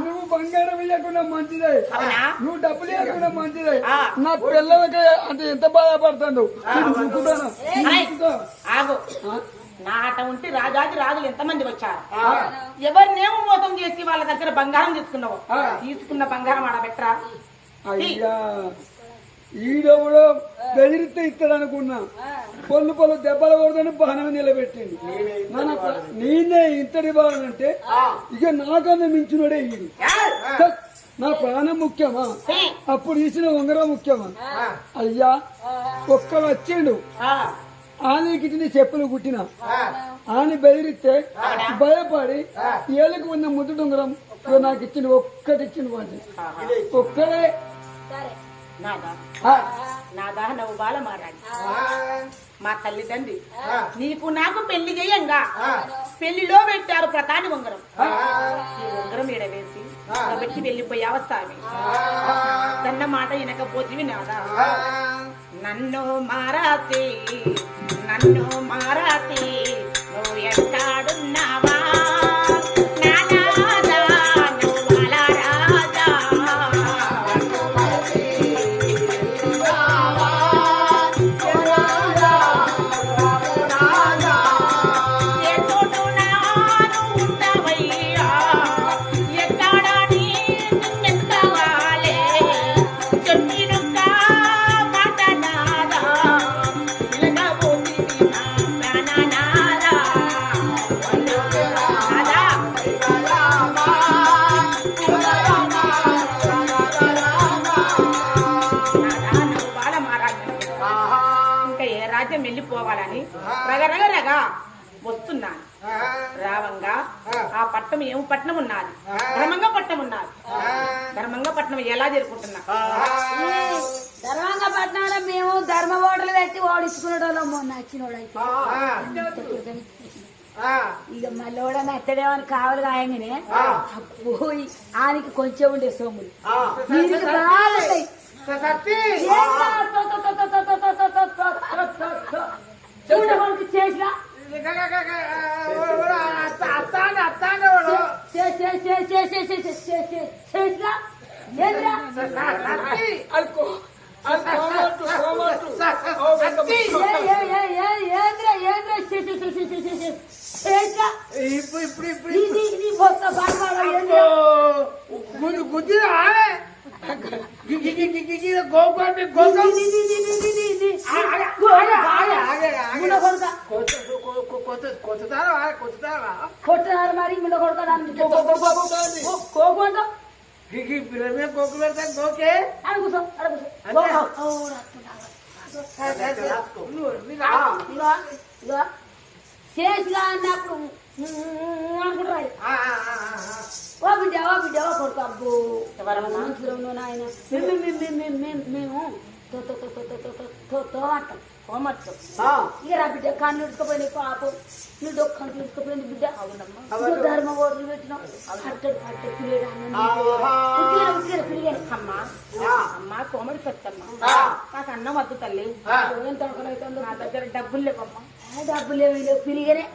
నువ్వు బంగారం ఇవ్వకుండా మంచిదే? నువ్వు డబ్బులు ఇవ్వకుండా మంచిదే. నా పిల్లలకి అంటే ఎంత బాధపడుతుండు. నా ఆట ఉంటే రాజాది రాజులు ఎంతమంది వచ్చారు? ఎవరినేమో మోసం చేసి వాళ్ళ దగ్గర బంగారం తీసుకున్నావు. తీసుకున్న బంగారం ఆడబెట్టరా అయ్యా. ఈడెవడో బెదిరిస్తే ఇస్తాడు అనుకున్నా పొల్లు పొల్లు దెబ్బలు కొడుదని బాణం నిలబెట్టింది నేనే ఇంతటి బాగానంటే ఇక నాకన్నా మించినోడే ఈడు. ఛ! నా ప్రాణం ముఖ్యమా. అప్పుడు ఇచ్చిన ఉంగరం ముఖ్యమా? అయ్యా ఒక్కడు వచ్చిండు. ఆనకి చెప్పులు కుట్టిన. ఆని బెదిరిస్తే భయపడి ఏళ్ళకి ఉన్న ముద్దు ఉంగరం నాకు ఇచ్చిండు ఒక్కటి ఇచ్చిండు వాటి ఒక్కడే. నాదా? నవ్వు బాల మారాడు మా తల్లిదండ్రి నీకు నాకు పెళ్ళి చేయంగా. పెళ్ళిలో పెట్టారు ప్రతాని ఉంగరం. ఈ ఉంగరం వేసి పెట్టి వెళ్ళిపోయావ స్వామి? తన్న మాట వినకపోతివి నాదా నన్ను మారాతి నన్ను మారాతి నువ్వు ఎక్కాడున్నావా రాజ్యం వెళ్ళిపోవాలని రగరగరగా వస్తున్నాను. రావంగా ఆ. పట్టణం ఏం పట్నం ఉన్నది? ధర్మంగా పట్నం ఉన్నది. ధర్మంగా పట్నం ఎలా జరుపుకుంటున్నా? ధర్మంగా పట్నంలో మేము ధర్మ ఓటలు పెట్టి ఓడించుకునేటోళ్ళం మొన్న ఇక మళ్ళీ నచ్చడేమని కావాలి కాయంగానే పోయి ఆనికి కొంచెం ఉండే సొమ్ములు చూడడానికి చేసినా చేసినా ఏంద్రా అల్కో గుజ్జు గోపాల్ గోపాల్ కొడుక కొట్టుదారు మరి మిలో కొడుక కోకు అంట కోకు పెడతా కోకే అని కూర్చో అడ కూర్చో చేసిలా అన్నప్పుడు అనుకుంటారు ఓ బిడ్డ ఓ బిడ్డ ఓ కొడుకు అబ్బో మంచిగా ఉన్నాయన మేము తోమట్లు కోమట్లు ఇక రా బిడ్డ కాళ్ళు ఇడుచుకుపోయింది పాపం నీ డొక్కలు ఇడుచుకుపోయింది బిడ్డ అవునమ్మా ధర్మ ఓట్లు పెట్టినాం అట్టడు అట్ట పిల్లడు అమ్మా అమ్మా కోమడి పెట్టమ్మా నాకు అన్నం వద్దు తల్లి ఏం తొలకలవుతుందో నా దగ్గర డబ్బులు లేవమ్మా డబ్బులు లేవు లేవు పిరిగనే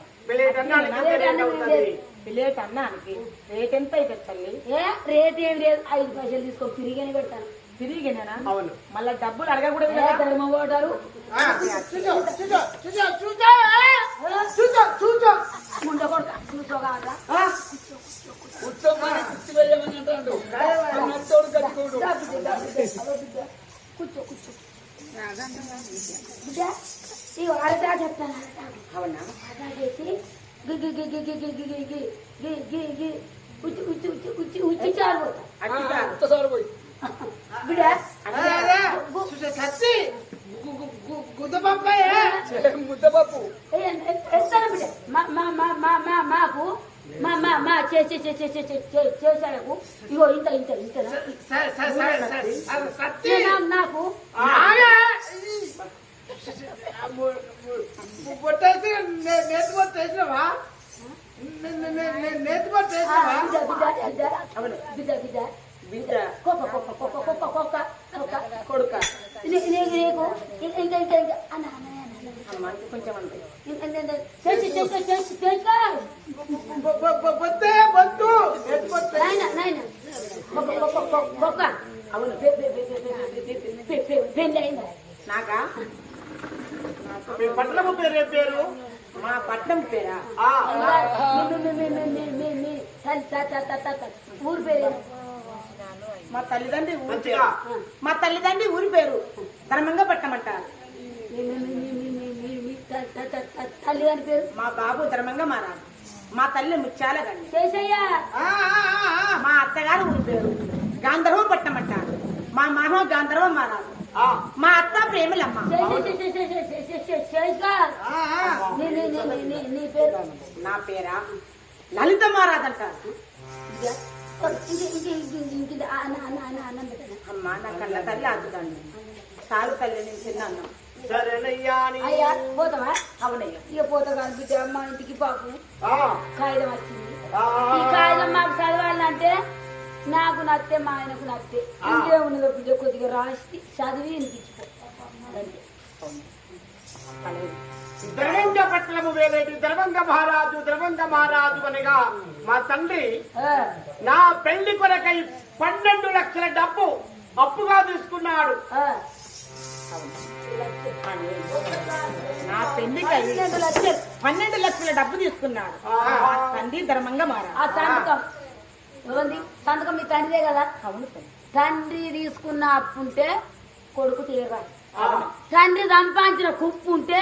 ప్లేట్ అన్నానికి రేట్ ఎంత అయితే తల్లి ఏ రేట్ ఏం లేదు ఐదు పైసలు తీసుకొని అని పెడతాను తిరిగి అవును మళ్ళీ డబ్బులు అడగకూడదు కదా ధర్మ ఓటారు కూర్చో కూర్చో అరదా చెప్తాను అవునా అరదా చేసి ఉచ్చి ఉచ్చి ఉచ్చి ఉచ్చి ఉచ్చి పోయి ముద్దపప్పు ఎత్తాను బిడ్డ మా మా మా మా మా మాకు మా మా మా చే చే చే చే చే చే చే చేశాడకు ఇగో ఇంత ఇంత ఇంత నాకు ఆగే పొట్టేసి నేతి పొట్టు వేసినవా నేతి పొట్టు ఆ, వేసినవా బిడ్డ బిడ్డ బిడ్డ బిడ్డ కుక్క కుక్క కుక్క కుక్క కుక్క కొడుక నీకు నీకు ఇంకా ఇంకా ఇంకా అన్న అమ్మ చేసి చేసి చేసి చేస్తా నాకా పట్టణం పేరు పేరు మా పట్నం పేరా ఊరు పేరు మా తల్లిదండ్రి ఊరి మా తల్లిదండ్రి ఊరి పేరు ధర్మంగా పెట్టమంటారు. తల్లిదండ్రి పేరు మా బాబు ధర్మంగా మారాలి మా తల్లి ముత్యాల మా అత్తగారు ఊరి పేరు. గాంధర్వం పట్టమంటారు. మా మామ గాంధర్వం మారాలి. మా అత్త ప్రేమలమ్మ. నా పేరా? లలిత మారాదంటారు. అంటారు ఇంక ఇంక ఇంక ఇంక ఇంక అన్న అన్న అన్న అన్నం పెట్టనా. అమ్మ నా కళ్ళ తల్లి ఆదుదండి సాగు తల్లి నేను తిన్నాను అయ్యా పోతావా? అవునయ్య. ఇక పోతా కాదు బిడ్డ మా ఇంటికి పాపు. ఆ, కాగితం వచ్చింది. ఆ, ఈ కాగితం మాకు చదవాలంటే నాకు నచ్చే మా ఆయనకు నచ్చే ఇంకేమున్నదో బిడ్డ కొద్దిగా రాసి చదివి వినిపించుకో ద్రవంగ పట్టణము వేలేటి ద్రవంగ మహారాజు ద్రవంగ మహారాజు అనగా మా తండ్రి ఆ, నా పెళ్ళి కొరకై పన్నెండు లక్షల డబ్బు అప్పుగా తీసుకున్నాడు. ఆ. నా పెళ్ళికి అయ్యి పన్నెండు లక్షలు పన్నెండు లక్షల డబ్బు తీసుకున్నాడు. ఆ. మా తండ్రి ధర్మంగా మారా ఆ సంతకం. మీ తండ్రిదే కదా? అవును. తండ్రి తీసుకున్న అప్పు ఉంటే కొడుకు తీరాలి ఆ, తండ్రి సంపాదించిన కుప్పు ఉంటే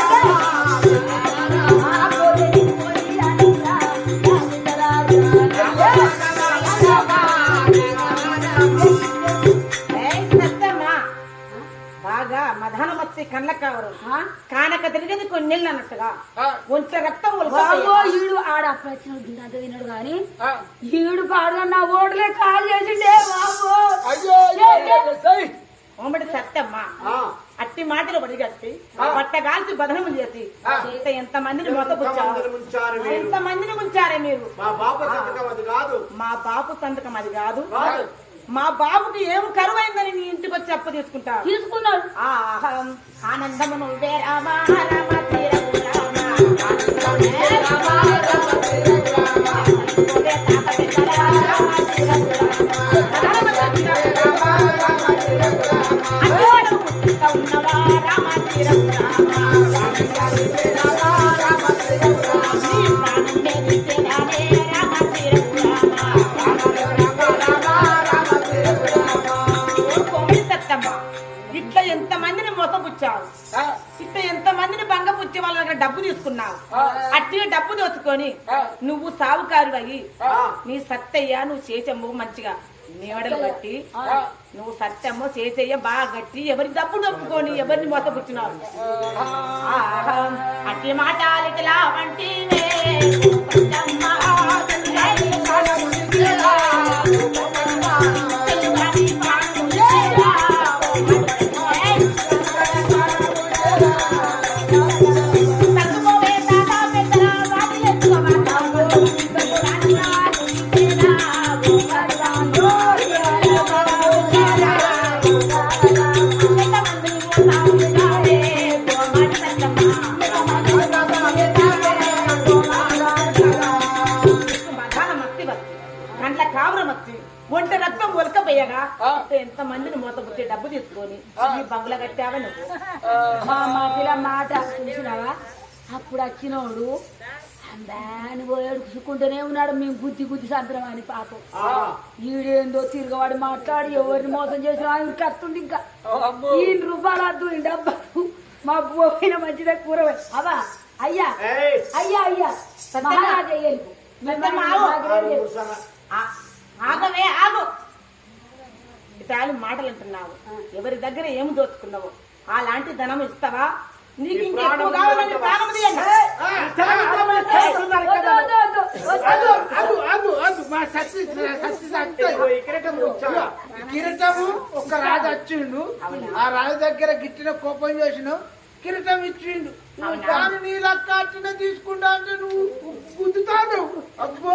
నీ కళ్ళకు కావరు. కానక తిరిగింది కొన్ని నీళ్ళు అన్నట్టుగా. ఒంట్లో రక్తం ఈడు ఆడ ప్రశ్న అంత కానీ ఈడు పాడు ఓడలే కాల్ చేసిండే ఓమటి సత్తమ్మ. అట్టి మాటలు పడిగట్టి పట్ట పట్టగాల్చి బదనము చేసి ఎంత మందిని మొత్తపుచ్చారు ఎంత మందిని ఉంచారే మీరు? మా బాపు సంతకం అది కాదు. మా బాబుకి ఏం కరువైందని నీ ఇంటికి వచ్చి అప్పు తీసుకుంటా తీసుకున్నాడు ఆహం ఆనందము నువ్వే రామా రామ తీరము రామా. రామా రామ తీరము రామా. తాత రామ తీరము రామా. అన్నోడు పుట్టుక ఉన్నవా రామ తీరము రామా. నీ మందిని బంగపుచ్చి వాళ్ళ దగ్గర డబ్బు తీసుకున్నావు. అట్టిగా డబ్బు దోచుకొని. నువ్వు సావుకారు అయ్యి. నీ సత్తయ్య నువ్వు చేచమ్మ మంచిగా నీవడలు కట్టి. నువ్వు సత్యమ్మ చేచయ్య బాగా గట్టి ఎవరి డబ్బు దప్పుకొని ఎవరిని మోసపుచ్చినావు అట్టి మాట ఇట్లా వంటివే తీసుకొని ఈ బంగ్లా కట్టావా నువ్వు? మా మాటిల మాట చూసినావా? అప్పుడు వచ్చినోడు అందాన్ని పోయాడు చూసుకుంటూనే ఉన్నాడు. మేము గుద్ది గుద్ది సంతరం అని పాపం. ఈడేందో తిరగవాడు మాట్లాడి ఎవరిని మోసం చేసిన ఆయన కత్తుంది ఇంకా. ఈ రూపాయలు వద్దు ఈ డబ్బు మా పోయిన మంచిదే కూర అవా అయ్యా. అయ్యా అయ్యా. మహారాజా ఆగవే ఆగు. ఇటాలి మాటలు అంటున్నావు ఎవరి దగ్గర ఏమి దోచుకున్నావు? అలాంటి ధనం ఇస్తావా? నీకు కిరటము ఒక రాజు వచ్చిండు ఆ రాజు దగ్గర గిట్టిన కోపం చేసినావు కిరటం ఇచ్చిండు. దాని నీళ్ళ కాటిన తీసుకుంటా అంటే నువ్వు గుద్దుతాను అబ్బో